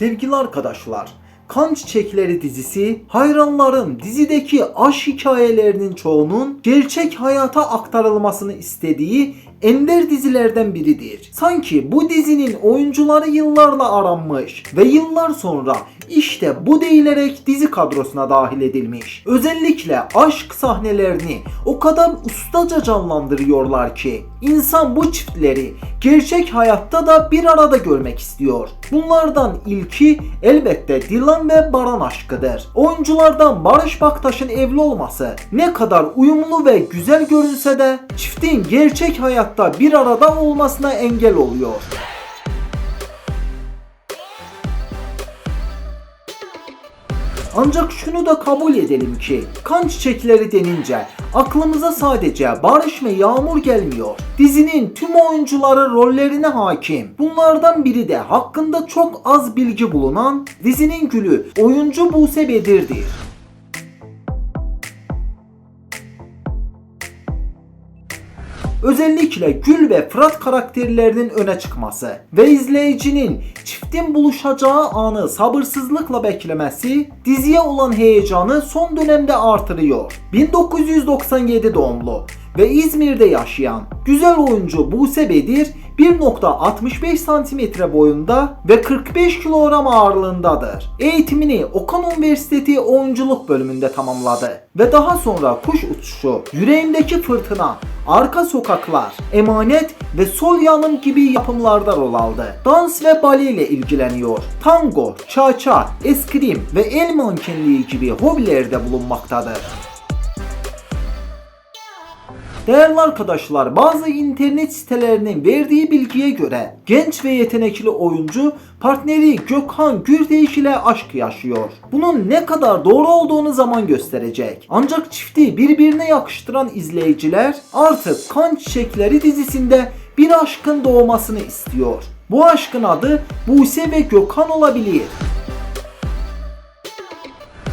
Sevgili arkadaşlar, Kan Çiçekleri dizisi hayranların dizideki aşk hikayelerinin çoğunun gerçek hayata aktarılmasını istediği ender dizilerden biridir. Sanki bu dizinin oyuncuları yıllarla aranmış ve yıllar sonra işte bu değilerek dizi kadrosuna dahil edilmiş. Özellikle aşk sahnelerini o kadar ustaca canlandırıyorlar ki insan bu çiftleri gerçek hayatta da bir arada görmek istiyor. Bunlardan ilki elbette Dilan ve Baran aşkıdır. Oyunculardan Barış Baktaş'ın evli olması ne kadar uyumlu ve güzel görünse de çiftin gerçek hayatta bir arada olmasına engel oluyor. Ancak şunu da kabul edelim ki kan çiçekleri denince aklımıza sadece Barış ve Yağmur gelmiyor. Dizinin tüm oyuncuları rollerine hakim. Bunlardan biri de hakkında çok az bilgi bulunan dizinin gülü oyuncu Buse Bedir'dir. Özellikle Gül ve Fırat karakterlerinin öne çıkması ve izleyicinin çiftin buluşacağı anı sabırsızlıkla beklemesi diziye olan heyecanı son dönemde artırıyor. 1997 doğumlu ve İzmir'de yaşayan güzel oyuncu Buse Bedir 1.65 cm boyunda ve 45 kilogram ağırlığındadır. Eğitimini Okan Üniversitesi oyunculuk bölümünde tamamladı ve daha sonra Kuş Uçuşu, Yüreğimdeki Fırtına, Arka Sokaklar, Emanet ve Sol Yanım gibi yapımlarda rol aldı. Dans ve bale ile ilgileniyor. Tango, cha-cha, eskrim ve el mankenliği gibi hobilerde bulunmaktadır. Değerli arkadaşlar bazı internet sitelerinin verdiği bilgiye göre genç ve yetenekli oyuncu partneri Gökhan Gürdeş ile aşk yaşıyor. Bunun ne kadar doğru olduğunu zaman gösterecek. Ancak çifti birbirine yakıştıran izleyiciler artık Kan Çiçekleri dizisinde bir aşkın doğmasını istiyor. Bu aşkın adı Buse ve Gökhan olabilir.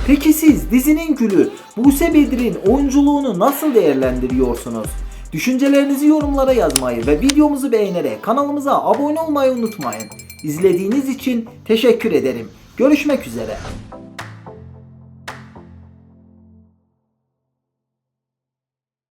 Peki siz dizinin gülü Buse Bedir'in oyunculuğunu nasıl değerlendiriyorsunuz? Düşüncelerinizi yorumlara yazmayı ve videomuzu beğenerek kanalımıza abone olmayı unutmayın. İzlediğiniz için teşekkür ederim. Görüşmek üzere.